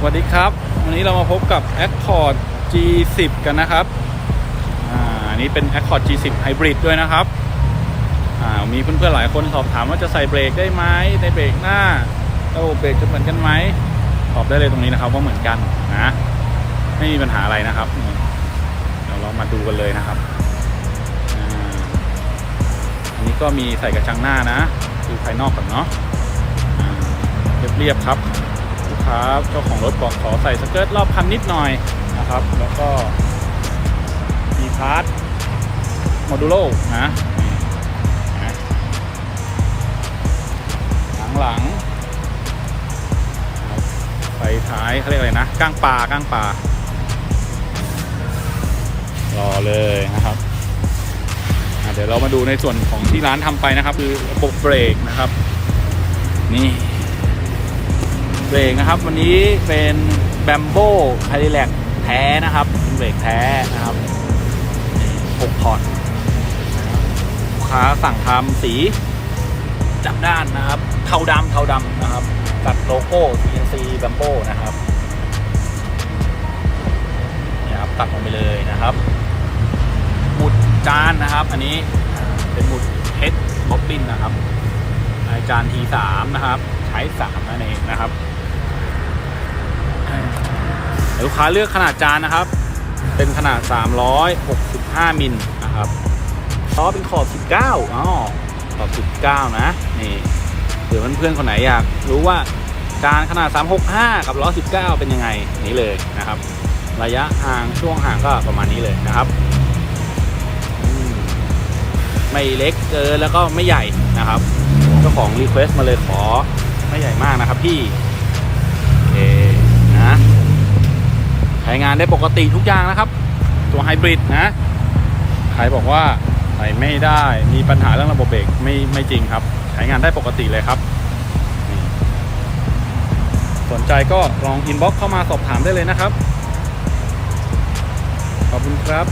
สวัสดีครับ วันนี้เรามาพบกับ Accord G10 กันนะครับ อ่านี้เป็น Accord G10 Hybrid ด้วยนะครับ อ่า มีเพื่อนๆหลายคนสอบถามว่าจะใส่เบรกได้ไหมในเบรกหน้าระบบเบรกจะเหมือนกันไหมตอบได้เลยตรงนี้นะครับว่าเหมือนกันนะ ไม่มีปัญหาอะไรนะครับ เดี๋ยวเรามาดูกันเลยนะครับอ่าอันนี้ก็มีใส่กระจังหน้านะ ดูภายนอกก่อนเนาะเรียบๆครับ ลูกค้าเจ้าของรถบอกขอใส่สเกิร์ตรอบคันนิดหน่อยนะครับ แล้วก็มีพาร์ทโมดูโลนะนี่นะหลังหลังไฟท้ายเขาเรียกอะไรนะก้างปลาก้างปลารอเลยนะครับเดี๋ยวเรามาดูในส่วนของที่ร้านทำไปนะครับ คือระบบเบรกนะครับ นี่ เบรกนะครับ วันนี้เป็นแบมโบไฮแลกแท้นะครับเป็นเบรกแท้นะครับหกพอร์ตลูกค้าสั่งทำสีจับด้านนะครับ เทาดำเทาดำนะครับตัดโลโก้ CNC แบมโบนะครับนี่ครับตัดลงไปเลยนะครับหมุดจานนะครับ อันนี้เป็นหมุดเฮดบ๊อบบินนะครับ อาจาน T3 นะครับ ใช้3นั่นเองนะครับ ลูกค้าเลือกขนาดจานนะครับ เป็นขนาด 365 มิลนะครับล้อเป็นขอบ 19อ๋อขอบ 19 นะ นี่เผื่อเพื่อนๆคนไหนอยากรู้ว่าจานขนาด 365 กับล้อ 19 เป็นยังไงนี่เลยนะครับ ระยะห่างช่วงห่างก็ประมาณนี้เลยนะครับมไม่เล็กเกินแล้วก็ไม่ใหญ่นะครับเจ้าของรีเควสต์มาเลยขอไม่ใหญ่มากนะครับพี่ โอเคนะ ช้งานได้ปกติทุกอย่างนะครับ ตัวไฮบริดนะใครบอกว่าใส่ไม่ได้มีปัญหาเรื่องระบบเบรกไม่ไม่จริงครับ ใช้งานได้ปกติเลยครับสนใจก็ลองอินบ็อกเข้ามาสอบถามได้เลยนะครับ ขอบคุณครับ